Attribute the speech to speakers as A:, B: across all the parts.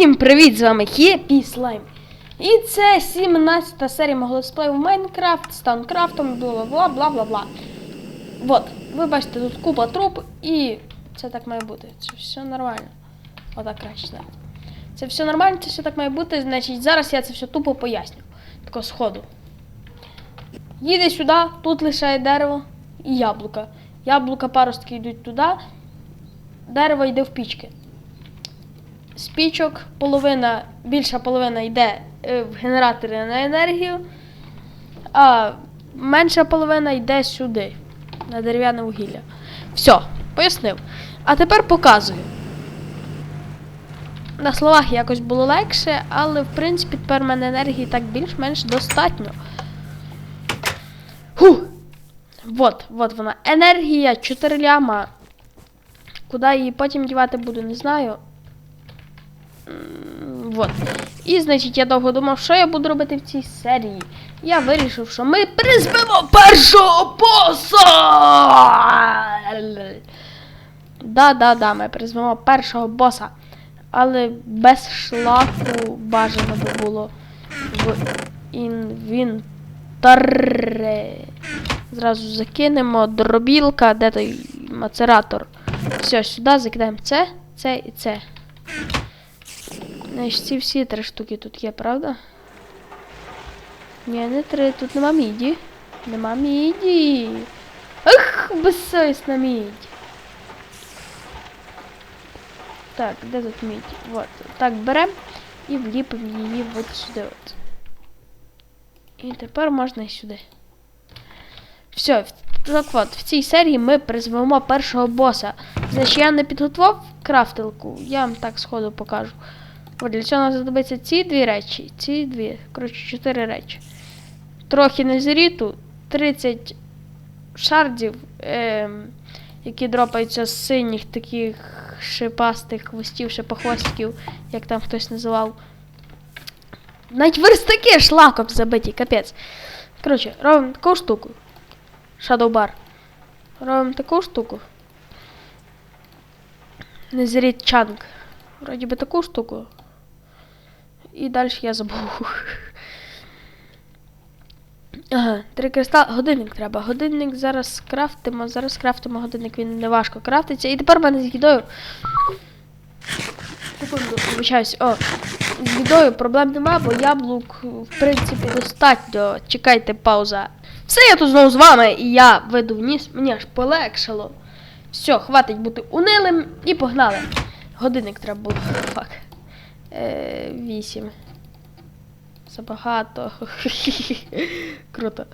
A: Всім привіт! З вами Хеппі Слайм. І це 17 серія мого в Майнкрафт з Таункрафтом, бла бла бла бла бла. Вот, ви бачите, тут купа труп і це так має бути. Це все нормально. Отак краще навіть. Це все нормально, це все так має бути. Значить, зараз я це все тупо поясню. Тако сходу. Їде сюди, тут лишає дерево і яблука. Яблука паростки йдуть туди, дерево йде в пічки з пічок половина, більша половина йде е, в генератори на енергію, а менша половина йде сюди, на дерев'яне вугілля. Все, пояснив. А тепер показую. На словах якось було легше, але в принципі тепер в мене енергії так більш-менш достатньо. Фу! Вот, вот вона. Енергія 4 ляма. Куди її потім дівати буду, не знаю. Вот. І, значить, я довго думав, що я буду робити в цій серії. Я вирішив, що ми призвемо першого боса! Да-да-да, ми призвемо першого боса. Але без шлаку бажано би було в інвентар. Зразу закинемо дробілка, де той мацератор. Все, сюди закидаємо це, це і це. Значить, ці всі три штуки тут є, правда? Ні, не три, тут нема міді. Нема міді. Ах, безсовісна мідь. Так, де тут мідь? Вот. Так, беремо і вліпимо її от сюди от. І тепер можна і сюди. Все, так от, в цій серії ми призвемо першого боса. Значить, я не підготував крафтилку, я вам так сходу покажу. От для цього нам знадобиться ці дві речі, ці дві, коротше, чотири речі. Трохи незріту, 30 шардів, ем, які дропаються з синіх таких шипастих хвостів, шипохвостиків, як там хтось називав. Навіть верстаки шлаком забиті, капець. Коротше, робимо таку штуку. Shadow. Робимо таку штуку. Незріт чанк. Вроді би таку штуку. І далі я забув. Ага, три кристал. Годинник треба. Годинник зараз скрафтимо. Зараз скрафтимо годинник, він не важко крафтиться. І тепер в мене з їдою. Секунду, вибачаюсь. О, з їдою проблем нема, бо яблук, в принципі, достатньо. Чекайте, пауза. Все, я тут знову з вами, і я веду вниз, мені аж полегшало. Все, хватить бути унилим і погнали. Годинник треба було. Фак. Е, вісім. Забагато. Круто.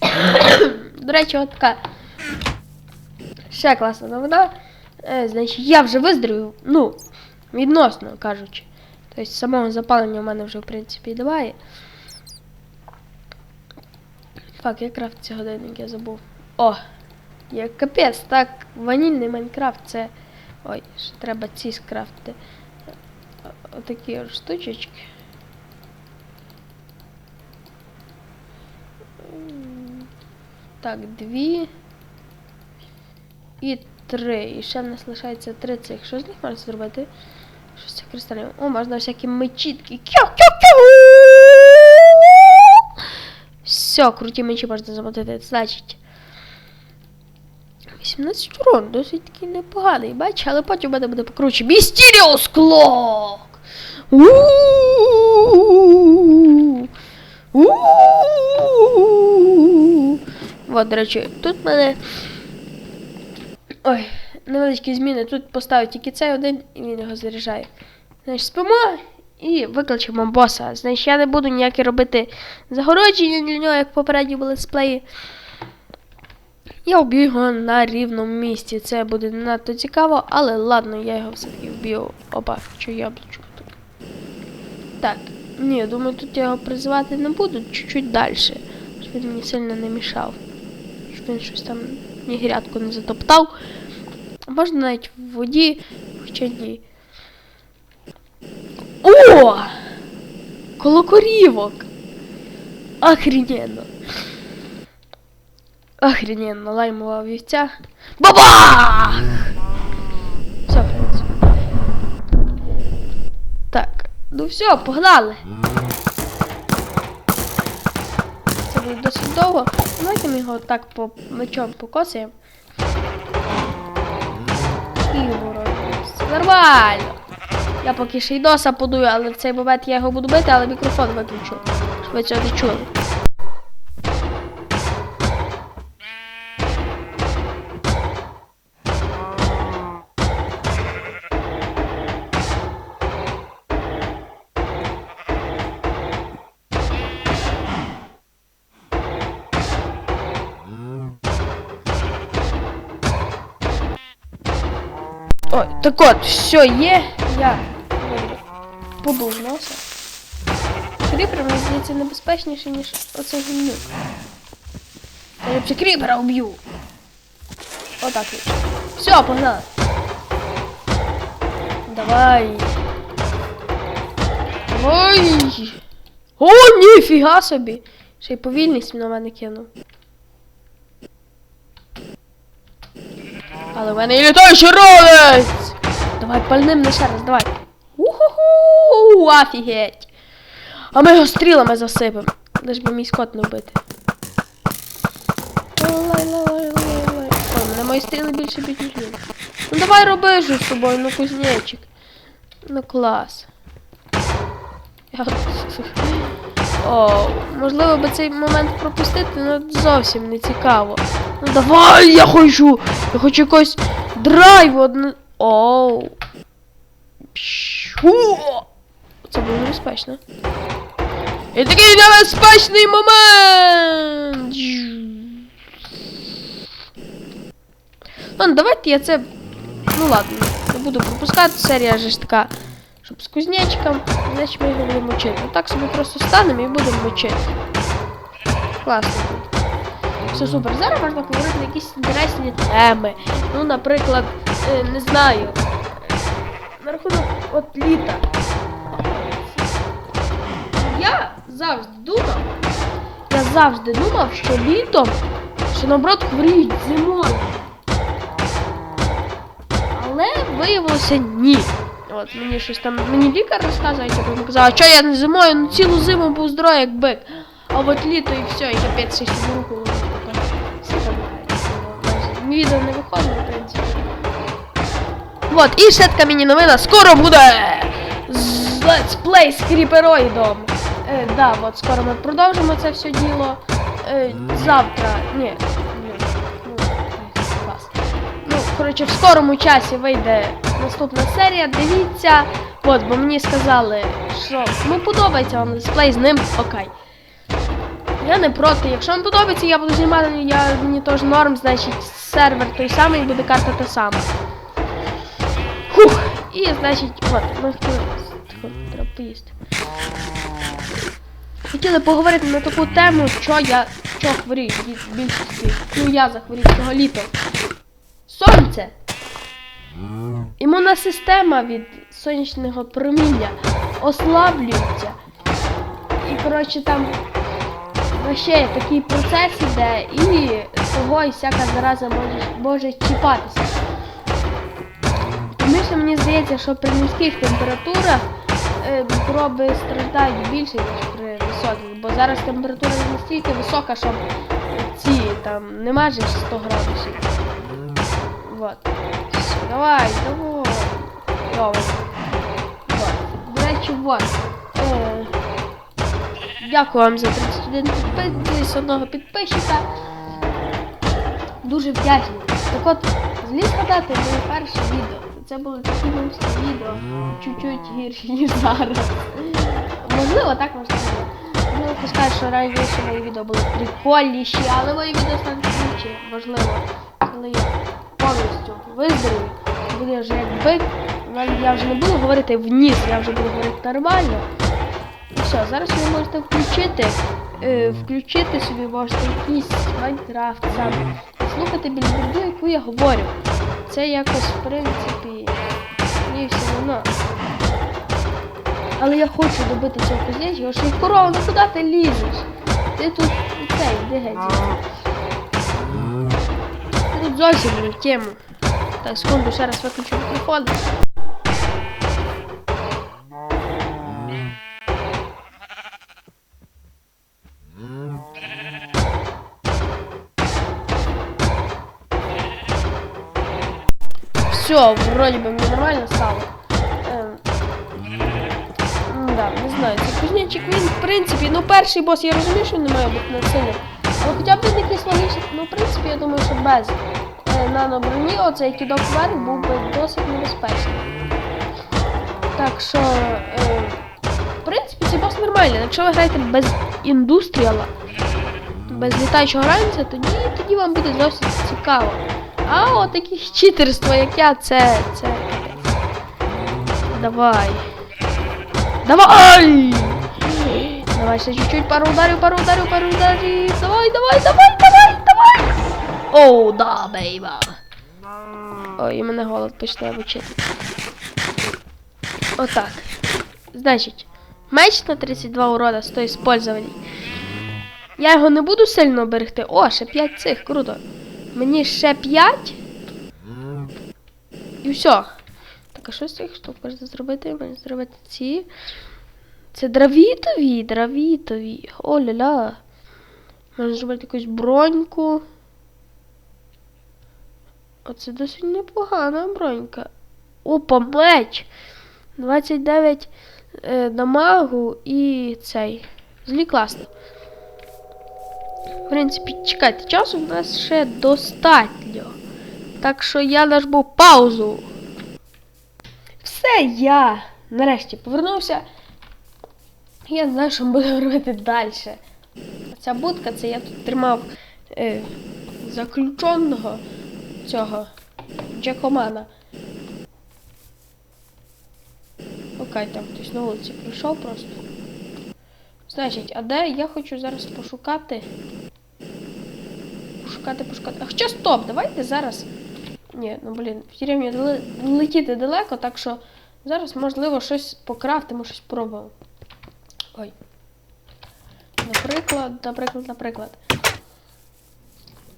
A: До речі, от така. Ще класна новина. Е, значить, я вже виздоровів, ну, відносно кажучи. Тобто самого запалення в мене вже, в принципі, немає. Фак, як крафтиться годинник, я забув. О! Як капець, так, ванільний Майнкрафт це. Ой, ще треба ці скрафтити. Отакі от штучечки. Так, дві. І три. І ще в нас лишається три цих. Що з них можна зробити? Що з цих кристалів? О, можна всякі мечі такі. Кю-кю-кю! Все, круті мечі можна замотити. Значить. 18 урон, досить такий непоганий, бач, але потім у мене буде покруче. Mysterious Clock! Вот, до речі, тут в мене. Ой, невеличкі зміни. Тут поставив тільки цей один і він його заряджає. Значить, спимо і викличемо боса. Значить, я не буду ніякі робити загородження для нього, як в попередньому летсплеї. Я вб'ю його на рівному місці. Це буде надто цікаво, але ладно, я його все-таки вб'ю. Опа, що яблучко. Так, ні, думаю, тут я його призивати не буду, чуть-чуть далі. Щоб він мені сильно не мішав. Щоб він щось там ні грядку не затоптав. Можна навіть в воді, хоча ні. О! Колокорівок! Охрененно! Охрененно, лаймова вівця. Бабах! Все, в принципі. Все, погнали. Це буде досить довго. Давайте ми його так по мечом покосимо. І ворот. Нормально. Я поки ще й доса подую, але в цей момент я його буду бити, але мікрофон виключу. Щоб ви цього не чули. Ой, так от, все є. Я подув носа. Кріпер, мені здається, небезпечніше, ніж оцей гімнюк. Я ще кріпера уб'ю. Отак. Все, погнали. Давай. Давай. О, ніфіга собі. Ще й повільність на мене кинув. Але в мене є літаючий ролець! Давай пальним на ще раз, давай. Уху! Офігеть! А ми його стрілами засипемо. Лиш би мій скот не вбити. Лай-лай-лай-лай-лай. О, мене мої стріли більше б'ють, ніж він. Ну давай роби ж з собою, ну кузнечик. Ну клас. Я... О, можливо би цей момент пропустити, але зовсім не цікаво. Ну давай, я хочу! Я хочу якось драйву одне. Оу. Це було небезпечно. І такий небезпечний момент! Ладно, давайте я це. Ну ладно, не буду пропускати. Серія ж така, щоб з кузнечиком, значить ми його будемо мочити. Так собі просто станемо і будемо мочити. Класно. Все супер. Зараз можна поговорити на якісь інтересні теми. Ну, наприклад, е, не знаю. е, На рахунок от літа. Я завжди думав, я завжди думав, що літом, що наоборот хворіють зимою. Але виявилося ні. От мені щось там, мені лікар розказує, я йому казала, що я не зимою, ну цілу зиму був здоровий як бик. А от літо і все, і капець ще руку таке. Відео не виходило, в принципі. Вот, і ще така міні-новина, скоро буде з Let's Play з кріпероїдом. Е, да, от скоро ми продовжимо це все діло. Е, завтра. Ні. Ну. Ну, в скорому часі вийде наступна серія. Дивіться. От, бо мені сказали, що ну подобається вам летсплей з ним, окей. Я не проти. Якщо вам подобається, я буду знімати, я мені теж норм, значить сервер той самий, буде карта та сама. Фух. І значить, от, ми хотіли. Треба поїсти. Хотіли поговорити на таку тему, що я що хворію більшості. Ну я захворів цього літа. Сонце. Імунна система від сонячного проміння ослаблюється. І, коротше, там ще такий процес іде, і того і всяка зараза може, може чіпатися. Тому що мені здається, що при низьких температурах е, мікроби страждають більше, ніж при високих. Бо зараз температура настільки висока, щоб ці там нема же 100 градусів. Вот. Давай, давай. Вот. До речі, вот. Е, дякую вам за 31 підпис, одного підписчика. Дуже вдячний. Так от, зліз згадати моє перше відео. Це були такі мемські відео, чуть-чуть гірші, ніж зараз. Можливо, так можливо. Ну, пускай, що раніше мої відео були прикольніші, але мої відео стануть круче, можливо. Коли я повністю виздоровію, буду вже як бик, я вже не буду говорити вніс, я вже буду говорити нормально. І все, зараз ви можете включити, е, включити собі можете якийсь Майнкрафт сам. і Слухати більбурду, яку я говорю. Це якось, в принципі, мені все одно. Але я хочу добити цього кузнечика, що й корова, ну куди ти лізеш? Ти тут цей, де геть. Ти тут зовсім не в тему. Так, секунду, ще раз виключу телефон. Все, вроде бы мне нормально стало. Ем, эм... Да, не знаю, це кузнечик, він, в принципі, ну перший босс я розумію, що він не має бути на сильним. Але ну, хоча б він якийсь логічний, ну в принципі, я думаю, що без наноброні оцей кідок вверх був би досить небезпечний. Так що, е, в принципі, цей бос нормальний. Якщо ви граєте без індустріала, без літаючого ранця, тоді, тоді вам буде досить цікаво. А от таких читерство, як я, це. це. Давай. Давай! Давай ще чуть-чуть, пару ударів, пару ударів, пару ударів. Давай, давай, давай, давай, давай! Оу, да, бейба. Ой, і мене голод почне вчити. Отак. Значить, меч на 32 урода стоїть использований. Я його не буду сильно берегти. О, ще 5 цих, круто. Мені ще 5. І все. Так, а що з цих штук можна зробити? Можна зробити ці. Це дравітові, дравітові. О-ля-ля. Можна зробити якусь броньку. Оце досить непогана бронька. Опа, меч! 29 е, дамагу і цей. Злі класно. В принципі, чекайте, часу в нас ще достатньо. Так що я нажму паузу. Все, я нарешті повернувся. Я знаю, що будемо робити далі. Ця будка, це я тут тримав е, заключеного цього Джекомана. Окей, там хтось на вулиці прийшов просто. Значить, а де я хочу зараз пошукати? Пошукати, пошукати. А хоча стоп, давайте зараз. Ні, ну блін, в тюремні летіти далеко, так що зараз, можливо, щось покрафтимо, щось пробуємо. Ой. Наприклад, наприклад, наприклад.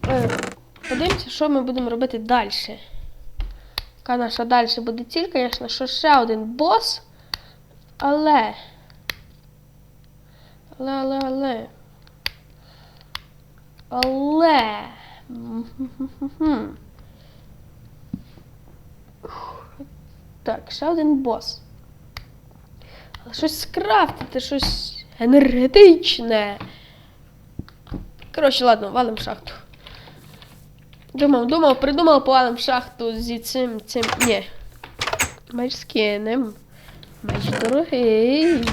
A: Е, подивимося, що ми будемо робити далі. Яка наша далі буде ціль, звісно, що ще один бос. Але. Але, але, але. Але. Так, ще один бос. Але щось скрафтити, щось енергетичне. Коротше, ладно, валим шахту. Думав, думав, придумав, повалим шахту зі цим, цим. Ні. Меч скинем. Меч дорогий.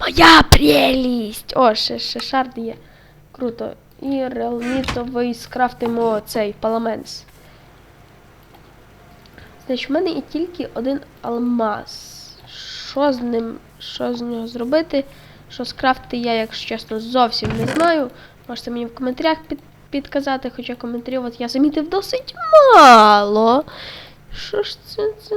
A: Моя прелість! О, ще, ще шард є. Круто. І реалмітовий скрафтимо цей паламенс. Значить, в мене є тільки один алмаз. Що з ним, що з нього зробити? Що скрафти я, якщо чесно, зовсім не знаю. Можете мені в коментарях під, підказати, хоча коментарів от я замітив досить мало. Що ж це, це,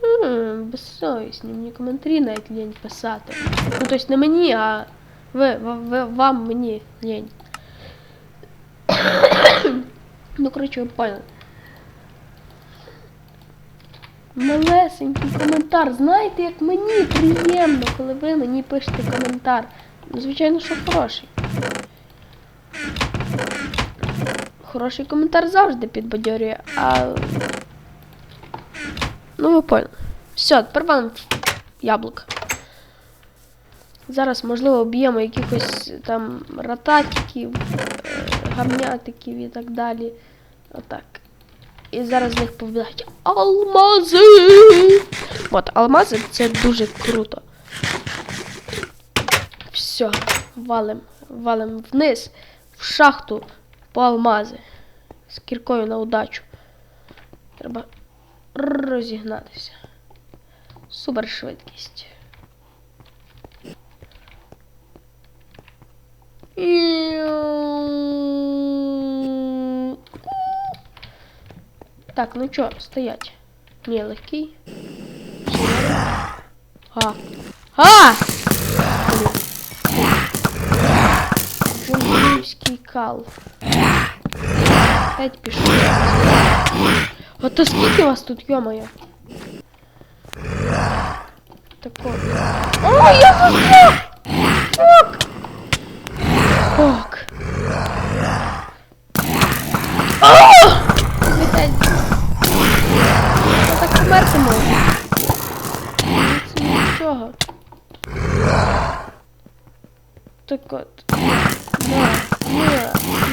A: хм, безсовісні, мені коментарі навіть лінь писати. Ну, тобто не мені, а ви, ви, вам мені лінь. ну, коротше, ви поняли. Малесенький коментар. Знаєте, як мені приємно, коли ви мені пишете коментар. Звичайно, що хороший. Хороший коментар завжди підбадьорює, а. Ну, ви поняли. Все, тепер вам яблук. Зараз, можливо, б'ємо якихось там рататиків, е, гамнятиків і так далі. Отак. І зараз з них повідають алмази. От, алмази це дуже круто. Все, валим, валим вниз, в шахту по алмази. З кіркою на удачу. Треба розігнатися. Супер швидкість. Так, ну чо, стоять. Ні, легкий. А. А! кал. Опять пишу. Вот то у вас тут, -мо. Так вот. О, я хочу! Ок! Ок! О! Летать! Так померти можу. Це. Так от. Да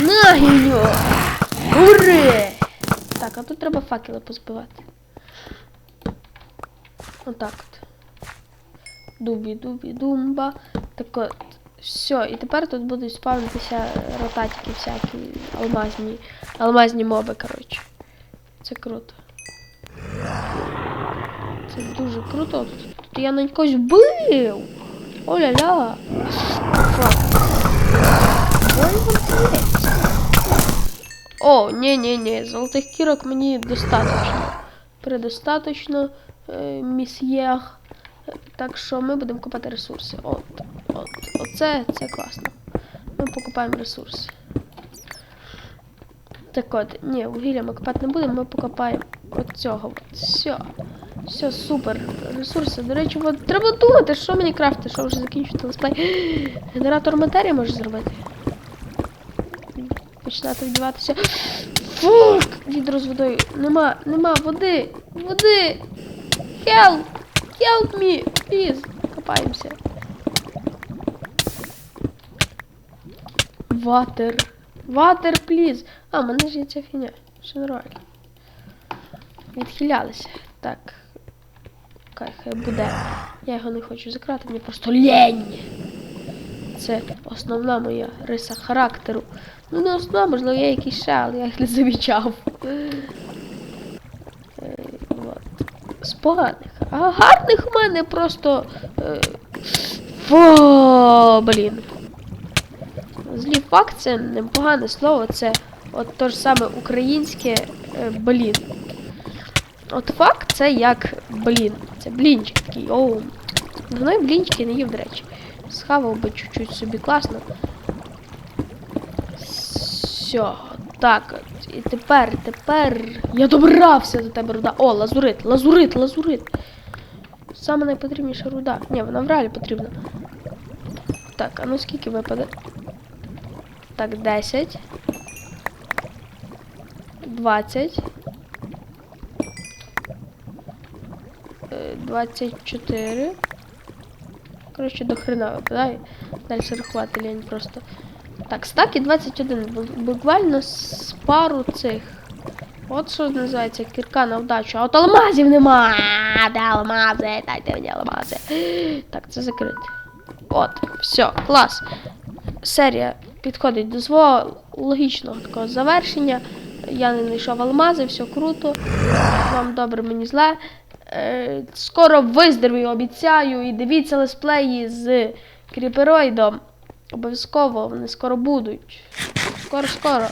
A: на, гіньо! Уре! Так, а тут треба факели позбивати. Отак от. Дубі, дубі, думба. Так от. Все, і тепер тут будуть спавнитися ротатики всякі, алмазні, алмазні моби, коротше. Це круто. Це дуже круто. Тут я на когось вбив. Оля-ля. О, ні-ні-ні, золотих кірок мені достатньо. Предостаточно, е, місьє. Так що ми будемо копати ресурси. От, от, оце, це класно. Ми покупаємо ресурси. Так от, ні, вугілля ми копати не будемо, ми покопаємо от цього. От. Все. Все, супер. Ресурси. До речі, от, треба думати, що мені крафти, що вже закінчити летсплей. Генератор матерії може зробити. Починати вдіватися. Фук! Відро з водою. Нема, нема води. Води. Help! Help me! Please! Копаємося. Ватер. Ватер, please. А, мене ж є ця фігня. Все нормально. Відхилялися. Так. Хай, буде. Я його не хочу закрати, мені просто лень. Це основна моя риса характеру. Ну, не основна, можливо, є якісь ще, але я їх не замічав. Е. З поганих. А гарних в мене просто. Е, фу, блін. Злі факт це непогане слово, це от то ж саме українське е, блін. От факт це як блін. Це блінчик такий. Оу. Давно я блінчики не їв, до речі. Схавав би чуть-чуть собі класно. Все, так. І тепер, тепер. Я добрався до тебе руда. О, лазурит, лазурит, лазурит. Саме найпотрібніша руда. Ні, вона в реалі потрібна. Так, а ну скільки випаде? Так, 10. 20. Е, 24. Коротше, до хрена випадає. Далі рахувати лінь просто. Так, стак і 21. Буквально з пару цих. От що називається кірка на вдачу. А от алмазів нема. Де алмази? Дайте мені алмази. Так, це закрите. От, все, клас. Серія підходить до свого логічного такого завершення. Я не знайшов алмази, все круто. Вам добре, мені зле. Е, скоро виздоровію, обіцяю. І дивіться лесплеї з кріпероїдом. Обов'язково вони скоро будуть. Скоро-скоро.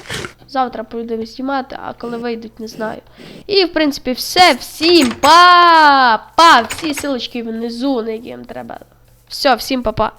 A: Завтра прийду знімати, а коли вийдуть, не знаю. І, в принципі, все. Всім па! Па! Всі силочки внизу, на які їм треба. Все, всім па-па.